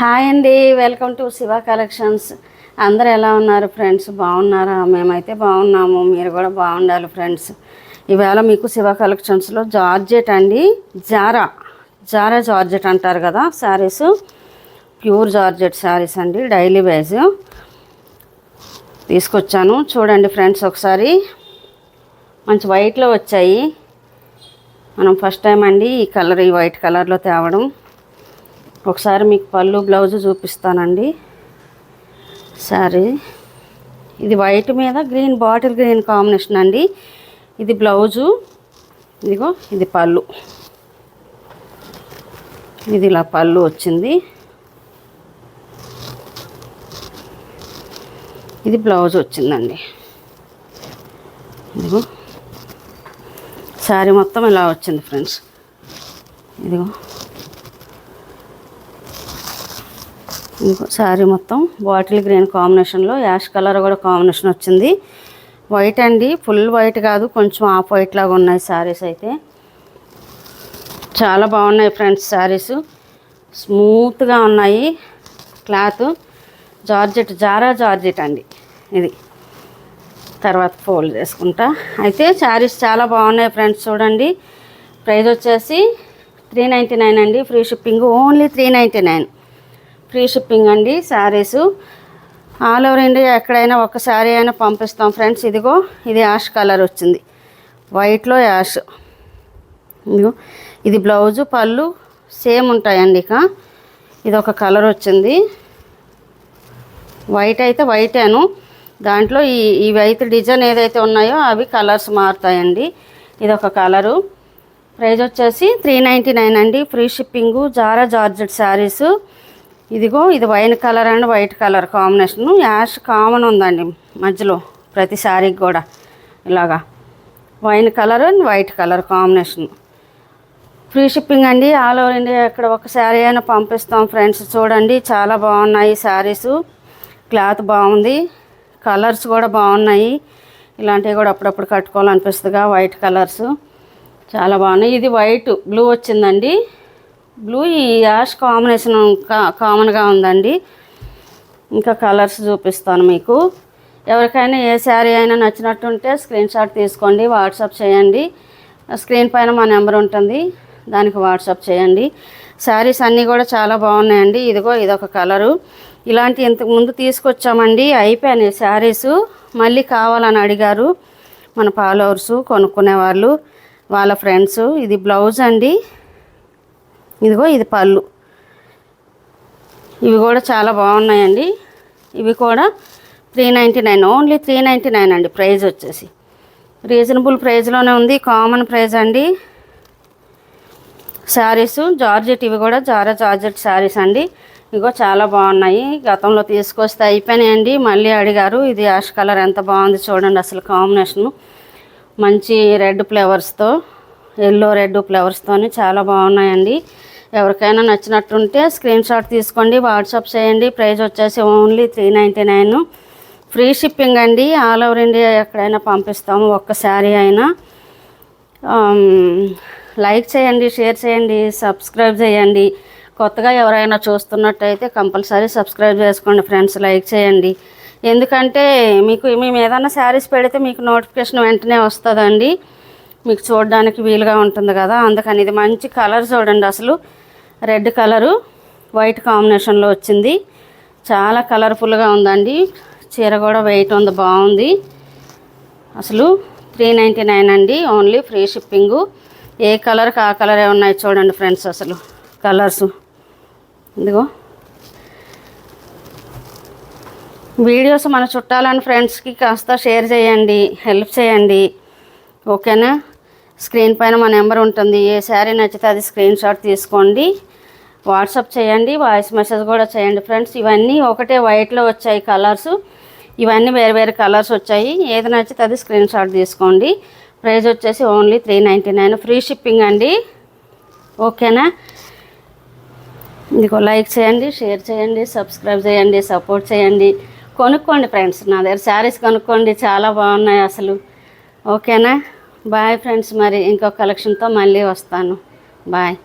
Hi అండి welcome to Shiva collections. అందరు ఎలా ఉన్నారు ఫ్రెండ్స్? బాగున్నారా? మేమైతే బాగున్నాము మీరు కూడా బాగుండాలి ఫ్రెండ్స్. ఈవేళ మీకు శివ కలెక్షన్స్లో జార్జెట్ అండి జారా. జారా జార్జెట్ అంటారు కదా శారీస్. ప్యూర్ జార్జెట్ శారీస్ అండి డైలీ వేజ్. తీసుకొచ్చాను. చూడండి ఫ్రెండ్స్ ఒకసారి. మంచి వైట్లో వచ్చాయి. మనం ఫస్ట్ టైం అండి ఈ కలర్ ఈ వైట్ కలర్లో తేవడం. ఒకసారి మీకు పళ్ళు బ్లౌజ్ చూపిస్తానండి. సారీ. ఇది వైట్ మీద గ్రీన్ బాటిల్ గ్రీన్ కాంబినేషన్ అండి. ఇది బ్లౌజు ఇదిగో ఇది పళ్ళు. ఇది ఇలా పళ్ళు వచ్చింది. ఇది బ్లౌజ్ వచ్చిందండి. ఇదిగో. శారీ మొత్తం ఇలా వచ్చింది ఫ్రెండ్స్. ఇదిగో ఇంకో శారీ మొత్తం బాటిల్ గ్రీన్ కాంబినేషన్లో యాష్ కలర్ కూడా కాంబినేషన్ వచ్చింది. వైట్ అండి. ఫుల్ వైట్ కాదు. కొంచెం ఆఫ్ వైట్ లాగా ఉన్నాయి శారీస్ అయితే. చాలా బాగున్నాయి ఫ్రెండ్స్ శారీస్ స్మూత్గా ఉన్నాయి. క్లాత్ జార్జెట్ జారా జార్జెట్ అండి. ఇది. తర్వాత ఫోల్డ్ చేసుకుంటా. అయితే శారీస్ చాలా బాగున్నాయి ఫ్రెండ్స్ చూడండి. ప్రైస్ వచ్చేసి త్రీ నైంటీ నైన్ అండి. Free shipping only three ninety nine free shipping అండి శారీసు. ఆల్ ఓవర్ ఇండియా ఎక్కడైనా ఒక శారీ అయినా పంపిస్తాం ఫ్రెండ్స్. ఇదిగో ఇది యాష్ కలర్ వచ్చింది. వైట్లో యాష్. ఇదిగో ఇది బ్లౌజు పళ్ళు సేమ్ ఉంటాయండి ఇక. ఇది ఒక కలర్ వచ్చింది. వైట్ అయితే వైటేను దాంట్లో ఈ ఇవి అయితే డిజైన్ ఏదైతే ఉన్నాయో అవి కలర్స్ మారుతాయండి. ఇది ఒక కలరు. ప్రైజ్ వచ్చేసి త్రీ నైంటీ నైన్ అండి. Free shipping Zara georgette saris. ఇదిగో ఇది wine colour and white colour combination. Ash common ఉందండి మధ్యలో ప్రతి శారీకి కూడా. ఇలాగా wine colour and white colour combination. Free shipping అండి ఆల్ ఓవర్ ఇండియా. ఇక్కడ ఒక శారీ అయినా పంపిస్తాం ఫ్రెండ్స్. చూడండి చాలా బాగున్నాయి శారీస్. క్లాత్ బాగుంది. కలర్స్ కూడా బాగున్నాయి. ఇలాంటివి కూడా అప్పుడప్పుడు కట్టుకోవాలనిపిస్తుందిగా వైట్ కలర్స్. చాలా బాగున్నాయి. ఇది వైట్ బ్లూ వచ్చిందండి. బ్లూ ఈ యాష్ కాంబినేషన్ కా కామన్గా ఉందండి. ఇంకా కలర్స్ చూపిస్తాను మీకు. ఎవరికైనా ఏ శారీ అయినా నచ్చినట్టుంటే స్క్రీన్ షాట్ తీసుకోండి వాట్సాప్ చేయండి. స్క్రీన్ పైన మా నెంబర్ ఉంటుంది దానికి వాట్సాప్ చేయండి. శారీస్ అన్నీ కూడా చాలా బాగున్నాయండి. ఇదిగో ఇదొక కలరు. ఇలాంటి ఇంతకు ముందు తీసుకొచ్చామండి అయిపోయినాయి శారీస్. మళ్ళీ కావాలని అడిగారు మన ఫాలోవర్స్ కొనుక్కునే వాళ్ళు వాళ్ళ ఫ్రెండ్స్. ఇది బ్లౌజ్ అండి. ఇదిగో ఇది పళ్ళు. ఇవి కూడా చాలా బాగున్నాయండి. ఇవి కూడా three ninety nine only three ninety nine అండి ప్రైజ్ వచ్చేసి. రీజనబుల్ ప్రైజ్లోనే ఉంది కామన్ ప్రైజ్ అండి. శారీస్ జార్జెట్ ఇవి కూడా జారా జార్జెట్ శారీస్ అండి. ఇగో చాలా బాగున్నాయి. గతంలో తీసుకొస్తే అయిపోయినాయండి. మళ్ళీ అడిగారు ఇది యాష్ కలర్ ఎంత బాగుంది చూడండి అసలు కాంబినేషను. మంచి రెడ్ ఫ్లవర్స్తో ఎల్లో రెడ్ ఫ్లవర్స్తోని చాలా బాగున్నాయండి. ఎవరికైనా నచ్చినట్టుంటే స్క్రీన్ షాట్ తీసుకోండి వాట్సాప్ చేయండి. ప్రైస్ వచ్చేసి only three ninety nine. Free shipping అండి. ఆల్ ఓవర్ ఇండియా ఎక్కడైనా పంపిస్తాము ఒక్క శారీ అయినా. లైక్ చేయండి షేర్ చేయండి సబ్స్క్రైబ్ చేయండి. కొత్తగా ఎవరైనా చూస్తున్నట్టయితే కంపల్సరీ సబ్స్క్రైబ్ చేసుకోండి ఫ్రెండ్స్ లైక్ చేయండి. ఎందుకంటే మీకు మేము ఏదైనా శారీస్ పెడితే మీకు నోటిఫికేషన్ వెంటనే వస్తుందండి. మీకు చూడడానికి వీలుగా ఉంటుంది కదా అందుకని ఇది మంచి కలర్ చూడండి అసలు. రెడ్ కలరు వైట్ కాంబినేషన్లో వచ్చింది. చాలా కలర్ఫుల్గా ఉందండి. చీర కూడా వెయిట్ ఉంది బాగుంది. అసలు త్రీ నైంటీ నైన్ అండి ఓన్లీ ఫ్రీ షిప్పింగు. ఏ కలర్కి ఆ కలరే ఉన్నాయి చూడండి ఫ్రెండ్స్ అసలు కలర్స్. ఇదిగో. వీడియోస్ మన చుట్టాలని ఫ్రెండ్స్కి కాస్త షేర్ చేయండి హెల్ప్ చేయండి. ఓకేనా? స్క్రీన్ పైన మా నెంబర్ ఉంటుంది. ఏ శారీ నచ్చితే అది స్క్రీన్ షాట్ తీసుకోండి. వాట్సాప్ చేయండి వాయిస్ మెసేజ్ కూడా చేయండి ఫ్రెండ్స్. ఇవన్నీ ఒకటే వైట్లో వచ్చాయి కలర్స్. ఇవన్నీ వేరు వేరే కలర్స్ వచ్చాయి. ఏది నచ్చితే అది స్క్రీన్ షాట్ తీసుకోండి. ప్రైస్ వచ్చేసి only three ninety nine. Free shipping అండి. ఓకేనా? ఇదిగో లైక్ చేయండి షేర్ చేయండి సబ్స్క్రైబ్ చేయండి సపోర్ట్ చేయండి. కొనుక్కోండి ఫ్రెండ్స్. నా దగ్గర శారీస్ కొనుక్కోండి. చాలా బాగున్నాయి అసలు. ఓకేనా? బాయ్ ఫ్రెండ్స్ మరి. ఇంకో కలెక్షన్తో మళ్ళీ వస్తాను. బాయ్.